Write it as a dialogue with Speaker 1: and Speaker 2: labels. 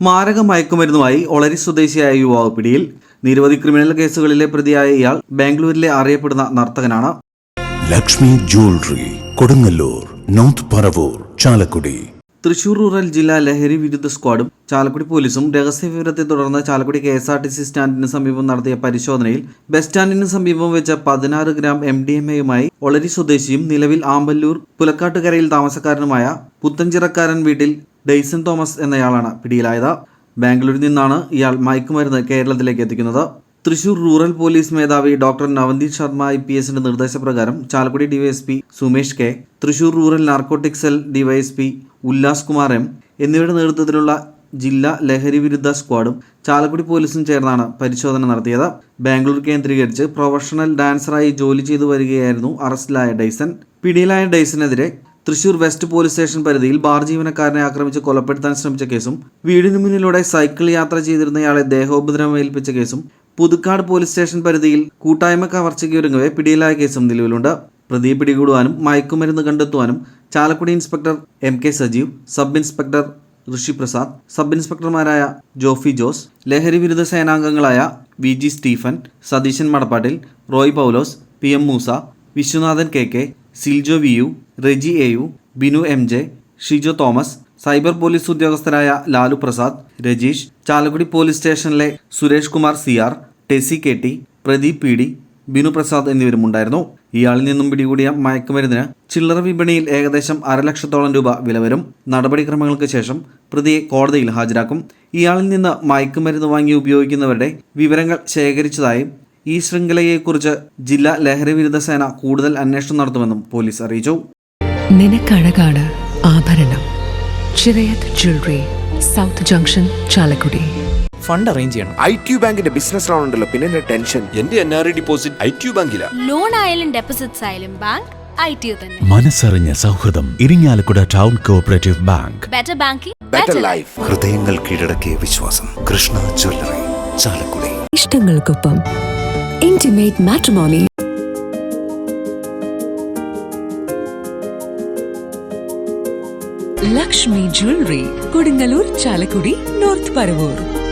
Speaker 1: മാരക മയക്കുമരുന്നുമായി ഒളരി സ്വദേശിയായ യുവാവ് പിടിയിൽ. നിരവധി ക്രിമിനൽ കേസുകളിലെ പ്രതിയായ ഇയാൾ ബാംഗ്ലൂരിലെ അറിയപ്പെടുന്ന നർത്തകനാണ്.
Speaker 2: Lakshmi jewellery Kodungallur north Paravur Chalakudy.
Speaker 1: Thrissur rural ജില്ലാ ലഹരി വിരുദ്ധ സ്ക്വാഡും ചാലക്കുടി പോലീസും രഹസ്യവിവരത്തെ തുടർന്ന് Chalakudy K S R T C സ്റ്റാൻഡിന് സമീപം നടത്തിയ പരിശോധനയിൽ ബസ് സ്റ്റാൻഡിന് സമീപം വെച്ച പതിനാറ് ഗ്രാം എം ഡി എം എയുമായി ഒളരി സ്വദേശിയും നിലവിൽ ആമ്പല്ലൂർ പുലക്കാട്ടുകരയിൽ താമസക്കാരനുമായ പുത്തഞ്ചിറക്കാരൻ വീട്ടിൽ ഡെയ്സൺ തോമസ് എന്നയാളാണ് പിടിയിലായത്. ബാംഗ്ലൂരിൽ നിന്നാണ് ഇയാൾ മയക്കുമരുന്ന് കേരളത്തിലേക്ക് എത്തിക്കുന്നത്. തൃശൂർ റൂറൽ പോലീസ് മേധാവി doctor Navandeep Sharma I P എസിന്റെ നിർദ്ദേശപ്രകാരം Chalakudy DYSP Sumesh K Thrissur rural narcotic cell DYSP Ullas Kumar M എന്നിവരുടെ നേതൃത്വത്തിലുള്ള ജില്ലാ ലഹരി വിരുദ്ധ സ്ക്വാഡും ചാലക്കുടി പോലീസും ചേർന്നാണ് പരിശോധന നടത്തിയത്. ബാംഗ്ലൂർ കേന്ദ്രീകരിച്ച് പ്രൊഫഷണൽ ഡാൻസറായി ജോലി ചെയ്തു വരികയായിരുന്നു അറസ്റ്റിലായ ഡൈസൺ പിടിയിലായ ഡൈസനെതിരെ തൃശൂർ വെസ്റ്റ് പോലീസ് സ്റ്റേഷൻ പരിധിയിൽ ബാർ ജീവനക്കാരനെ ആക്രമിച്ച് കൊലപ്പെടുത്താൻ ശ്രമിച്ച കേസും വീടിനു മുന്നിലൂടെ സൈക്കിൾ യാത്ര ചെയ്തിരുന്നയാളെ ദേഹോപദ്രവം ഏൽപ്പിച്ച കേസും പുതുക്കാട് പോലീസ് സ്റ്റേഷൻ പരിധിയിൽ കൂട്ടായ്മ കവർച്ചയ്ക്കൊരുങ്ങവെ പിടിയിലായ കേസും നിലവിലുണ്ട്. പ്രതിയെ പിടികൂടുവാനും മയക്കുമരുന്ന് കണ്ടെത്തുവാനും Chalakudy inspector M K Sajeev sub inspector Rishi Prasad sub ഇൻസ്പെക്ടർമാരായ Jofy Jose ലഹരി വിരുദ്ധ സേനാംഗങ്ങളായ V G Stephen Satheesan Madappattil Roy Paulose P M Moosa Viswanathan K K Siljo V U Reji A U Binu M J Shijo Thomas cyber police ഉദ്യോഗസ്ഥരായ Lalu Prasad Rajeesh Chalakudy police സ്റ്റേഷനിലെ Suresh Kumar C R Tessy K T Pradeep P D Binu Prasad എന്നിവരുമുണ്ടായിരുന്നു ഇയാളിൽ നിന്നും പിടികൂടിയ മയക്കുമരുന്നിന് ചില്ലറ വിപണിയിൽ ഏകദേശം അരലക്ഷത്തോളം രൂപ വില വരും. നടപടിക്രമങ്ങൾക്ക് ശേഷം പ്രതിയെ കോടതിയിൽ ഹാജരാക്കും. ഇയാളിൽ നിന്ന് മയക്കുമരുന്ന് വാങ്ങി ഉപയോഗിക്കുന്നവരുടെ വിവരങ്ങൾ ശേഖരിച്ചതായും ഈ ശൃംഖലയെക്കുറിച്ച് ജില്ലാ ലഹരി വിരുദ്ധ സേന കൂടുതൽ അന്വേഷണം നടത്തുമെന്നും പോലീസ് അറിയിച്ചു.
Speaker 3: നിനക്കഴകാണ് ആഭരണം. Chirayath jewellery south junction Chalakudy.
Speaker 4: Fund arrange ചെയ്യണം.
Speaker 5: ഐ ടി ബാങ്കിന്റെ ബിസിനസ് ലോൺ ഉണ്ടല്ലോ പിന്നെ എന്റെ ടെൻഷൻ.
Speaker 6: എന്റെ N R I deposit I T ബാങ്കില.
Speaker 7: Loan ആയാലും ഡെപ്പോസിറ്റ്സ് ആയാലും ബാങ്ക് ഐ ടി തന്നെ.
Speaker 2: മനസ്സറിഞ്ഞ സൗഹൃദം Irinjalakuda town cooperative bank.
Speaker 7: Better banking
Speaker 5: better life
Speaker 8: ഹൃദയങ്ങൾ കീഴടക്കിയ വിശ്വാസം. Krishna jewellery Chalakudy.
Speaker 3: ഇഷ്ടങ്ങൾക്കൊപ്പം intimate matrimony Lakshmi jewellery Kodungallur Chalakudy north Paravur